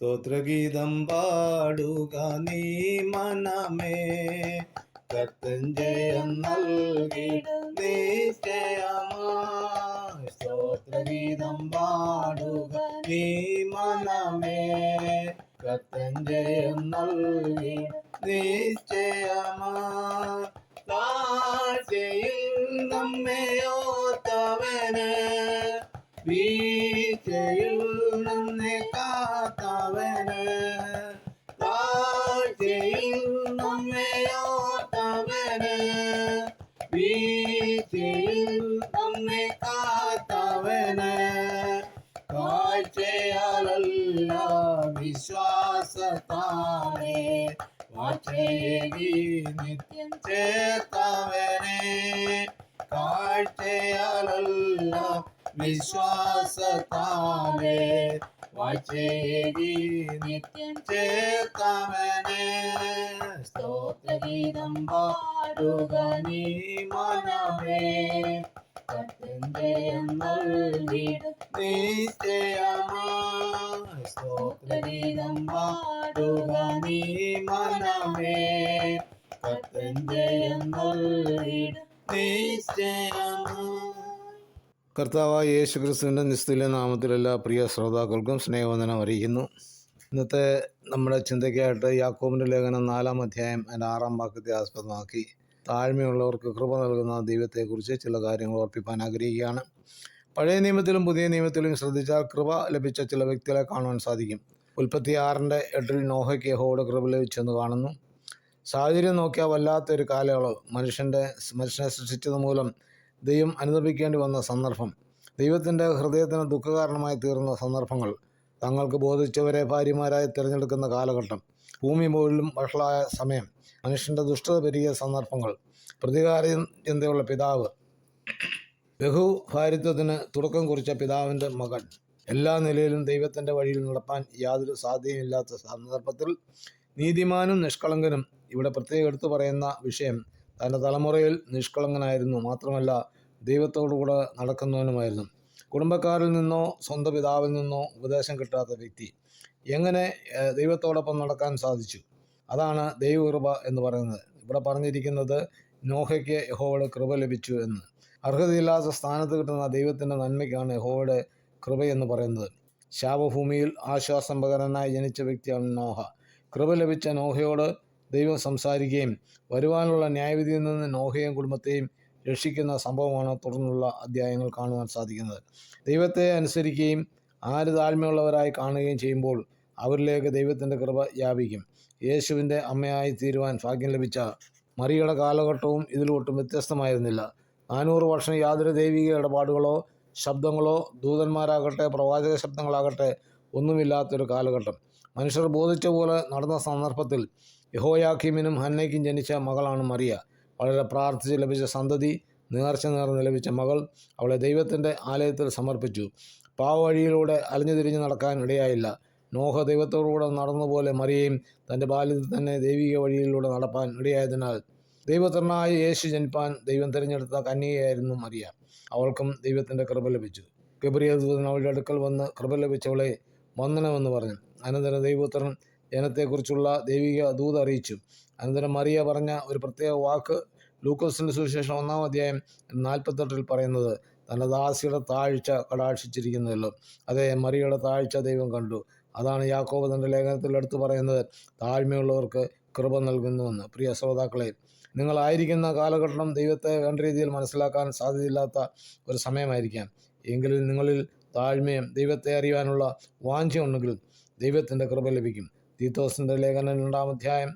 സ്തോത്രഗീതം പാടുക നീ മനമേ. കർത്തഞ്ജയം ജയം നൽകിടും നിശ്ചയമായി സ്തോത്രഗീതം പാടുക നീ മനമേ. കർത്തഞ്ജയം നൽകി നിശ്ചയമാ താഴ്ചയിൽ നമ്മെ വീഴ്ചയിൽ നിന്നെ കാത്തവന്. താഴ്ചയിൽ നമ്മെ ഓർത്തവന് വീഴ്ചയിൽ നമ്മെ കാത്തവന്. കാഴ്ചയാലല്ല വിശ്വാസത്താമേ വാഴ്ചയേകി നിത്യം ചേർത്തവനെ. കാഴ്ചയാലല്ല വിശ്വാസത്താമേ വാഴ്ചയേകി നിത്യം ചേർത്തവനെ. സ്തോത്രഗീതം പാടുക നീ മനമേ. കർത്തന്റെ നൽകിടും നിശ്ചയമായി സ്തോത്രഗീതം പാടുക നീ മനമേ. കർത്തന്റെ നൽകിടും നിശ്ചയമായി കർത്താവായ യേശു ക്രിസ്തുവിന്റെ നിസ്തുല്യ നാമത്തിലെല്ലാ പ്രിയ ശ്രോതാക്കൾക്കും സ്നേഹവന്ദനം അറിയിക്കുന്നു. ഇന്നത്തെ നമ്മുടെ ചിന്തയ്ക്കായിട്ട് യാക്കോബിന്റെ ലേഖനം നാലാം അധ്യായം അതിന്റെ ആറാം വാക്യത്തെ ആസ്പദമാക്കി. താഴ്മയുള്ളവർക്ക് കൃപ നൽകുന്ന ദൈവത്തെക്കുറിച്ച് ചില കാര്യങ്ങൾ ഓർപ്പിക്കാൻ ആഗ്രഹിക്കുകയാണ്. പഴയ നിയമത്തിലും പുതിയ നിയമത്തിലും ശ്രദ്ധിച്ചാൽ കൃപ ലഭിച്ച ചില വ്യക്തികളെ കാണുവാൻ സാധിക്കും. ഉൽപ്പത്തി ആറിന്റെ എട്ടിൽ നോഹയ്ക്ക് യഹോയുടെ കൃപ ലഭിച്ചെന്ന് കാണുന്നു. സാഹചര്യം നോക്കിയാൽ വല്ലാത്തൊരു കാലയളവ്. മനുഷ്യന്റെ മനുഷ്യനെ സൃഷ്ടിച്ചത് മൂലം ദൈവം അനുദപിക്കേണ്ടി വന്ന സന്ദർഭം ദൈവത്തിന്റെ ഹൃദയത്തിന് ദുഃഖകാരണമായി തീർന്ന സന്ദർഭങ്ങൾ തങ്ങൾക്ക് ബോധിച്ചവരെ ഭാര്യമാരായി തിരഞ്ഞെടുക്കുന്ന കാലഘട്ടം ഭൂമി മുകളിലും വഷളായ സമയം മനുഷ്യന്റെ ദുഷ്ടത പെരുകിയ സന്ദർഭങ്ങൾ പ്രതികാര ചിന്തയുള്ള പിതാവ് ബഹു ഭാരിത്വത്തിന് തുടക്കം കുറിച്ച പിതാവിന്റെ മകൻ. എല്ലാ നിലയിലും ദൈവത്തിന്റെ വഴിയിൽ നടപ്പാൻ യാതൊരു സാധ്യതയില്ലാത്ത സന്ദർഭത്തിൽ നീതിമാനും നിഷ്കളങ്കനും ഇവിടെ പ്രത്യേകം എടുത്തു പറയുന്ന വിഷയം തന്റെ തലമുറയിൽ നിഷ്കളങ്കനായിരുന്നു. മാത്രമല്ല ദൈവത്തോടുകൂടെ നടക്കുന്നവനുമായിരുന്നു. കുടുംബക്കാരിൽ നിന്നോ സ്വന്തം പിതാവിൽ നിന്നോ ഉപദേശം കിട്ടാത്ത വ്യക്തി എങ്ങനെ ദൈവത്തോടൊപ്പം നടക്കാൻ സാധിച്ചു? അതാണ് ദൈവകൃപ എന്ന് പറയുന്നത്. ഇവിടെ പറഞ്ഞിരിക്കുന്നത് നോഹയ്ക്ക് യഹോവയുടെ കൃപ ലഭിച്ചു എന്ന്. അർഹതയില്ലാത്ത സ്ഥാനത്ത് കിട്ടുന്ന ദൈവത്തിന്റെ നന്മയ്ക്കാണ് യഹോവയുടെ കൃപയെന്ന് പറയുന്നത്. ശാപഭൂമിയിൽ ആശ്വാസം പകരനായി ജനിച്ച വ്യക്തിയാണ് നോഹ. കൃപ ലഭിച്ച നോഹയോട് ദൈവം സംസാരിക്കുകയും വരുവാനുള്ള ന്യായവിധിയിൽ നിന്ന് നോഹയും കുടുംബത്തെയും രക്ഷിക്കുന്ന സംഭവമാണ് തുടർന്നുള്ള അധ്യായങ്ങൾ കാണുവാൻ സാധിക്കുന്നത്. ദൈവത്തെ അനുസരിക്കുകയും ആര് താഴ്മയുള്ളവരായി കാണുകയും ചെയ്യുമ്പോൾ അവരിലേക്ക് ദൈവത്തിന്റെ കൃപ വ്യാപിക്കും. യേശുവിന്റെ അമ്മയായി തീരുവാൻ ഭാഗ്യം ലഭിച്ച മറിയുടെ കാലഘട്ടവും ഇതിലൊട്ടും വ്യത്യസ്തമായിരുന്നില്ല. നാനൂറ് വർഷം യാതൊരു ദൈവിക ഇടപാടുകളോ ശബ്ദങ്ങളോ ദൂതന്മാരാകട്ടെ പ്രവാചക ശബ്ദങ്ങളാകട്ടെ ഒന്നുമില്ലാത്തൊരു കാലഘട്ടം. മനുഷ്യർ ബോധിച്ച പോലെ നടന്ന സന്ദർഭത്തിൽ യഹോയാക്കീമിനും ഹന്നയ്ക്കും ജനിച്ച മകളാണ് മറിയ. വളരെ പ്രാർത്ഥിച്ച് ലഭിച്ച സന്തതി നേർച്ച നേർന്ന് ലഭിച്ച മകൾ അവളെ ദൈവത്തിന്റെ ആലയത്തിൽ സമർപ്പിച്ചു. പാവവഴിയിലൂടെ അലഞ്ഞു തിരിഞ്ഞ് നടക്കാൻ ഇടയായില്ല. നോഹ ദൈവത്തോടുകൂടെ നടന്നുപോലെ മറിയയും തന്റെ ബാല്യത്തിൽ തന്നെ ദൈവിക വഴിയിലൂടെ നടപ്പാൻ ഇടയായതിനാൽ ദൈവത്തിനായ യേശു ജനിപ്പാൻ ദൈവം തിരഞ്ഞെടുത്ത കന്യകയായിരുന്നു മറിയ. അവൾക്കും ദൈവത്തിന്റെ കൃപ ലഭിച്ചു. ഗബ്രിയേൽ ദൂതൻ അവളുടെ അടുക്കൽ വന്ന് കൃപ ലഭിച്ചവളെ വന്ദനമെന്ന് പറഞ്ഞു. അനന്തരം ദൈവപുത്രൻ ജനത്തെക്കുറിച്ചുള്ള ദൈവിക ദൂത് അറിയിച്ചു. അനന്തരം മറിയ പറഞ്ഞ ഒരു പ്രത്യേക വാക്ക് ലൂക്കോസിന്റെ സുവിശേഷം ഒന്നാം അധ്യായം നാൽപ്പത്തെട്ടിൽ പറയുന്നത് തന്റെ ദാസിയുടെ താഴ്ച കടാക്ഷിച്ചിരിക്കുന്നതല്ലോ. അതെ മറിയയുടെ താഴ്ച ദൈവം കണ്ടു. അതാണ് യാക്കോബ് തന്റെ ലേഖനത്തിൽ എടുത്തു പറയുന്നത് താഴ്മയുള്ളവർക്ക് കൃപ നൽകുന്നുവെന്ന്. പ്രിയ ശ്രോതാക്കളെ നിങ്ങളായിരിക്കുന്ന കാലഘട്ടം ദൈവത്തെ വേണ്ട രീതിയിൽ മനസ്സിലാക്കാൻ സാധ്യതയില്ലാത്ത ഒരു സമയമായിരിക്കാം. എങ്കിലും നിങ്ങളിൽ താഴ്മയും ദൈവത്തെ അറിയാനുള്ള വാഞ്ചയുണ്ടെങ്കിൽ ദൈവത്തിന്റെ കൃപ ലഭിക്കും. തീത്തോസിന്റെ ലേഖനം രണ്ടാം അധ്യായം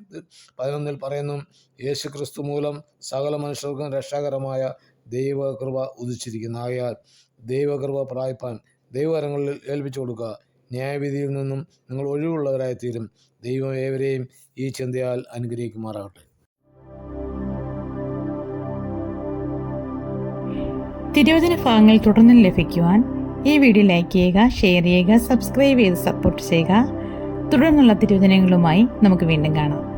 പതിനൊന്നിൽ പറയുന്നു യേശു ക്രിസ്തു മൂലം സകല മനുഷ്യർക്കും രക്ഷാകരമായ ദൈവകൃപ ഉദിച്ചിരിക്കുന്നു. ആകയാൽ ദൈവകൃപ പ്രായപ്പാൻ ദൈവകരങ്ങളിൽ ഏൽപ്പിച്ചു കൊടുക്കുക. ന്യായവിധിയിൽ നിന്നും നിങ്ങൾ ഒഴിവുള്ളവരായി തീരും ദൈവം ഏവരെയും ഈ ചിന്തയാൽ അനുഗ്രഹിക്കുമാറാകട്ടെ. തിരുവചന ഭാഗങ്ങൾ തുടർന്നും ലഭിക്കുവാൻ ഈ വീഡിയോ ലൈക്ക് ചെയ്യുക ഷെയർ ചെയ്യുക സബ്സ്ക്രൈബ് ചെയ്ത് സപ്പോർട്ട് ചെയ്യുക. തുടർന്നുള്ള തിരുവചനങ്ങളുമായി നമുക്ക് വീണ്ടും കാണാം.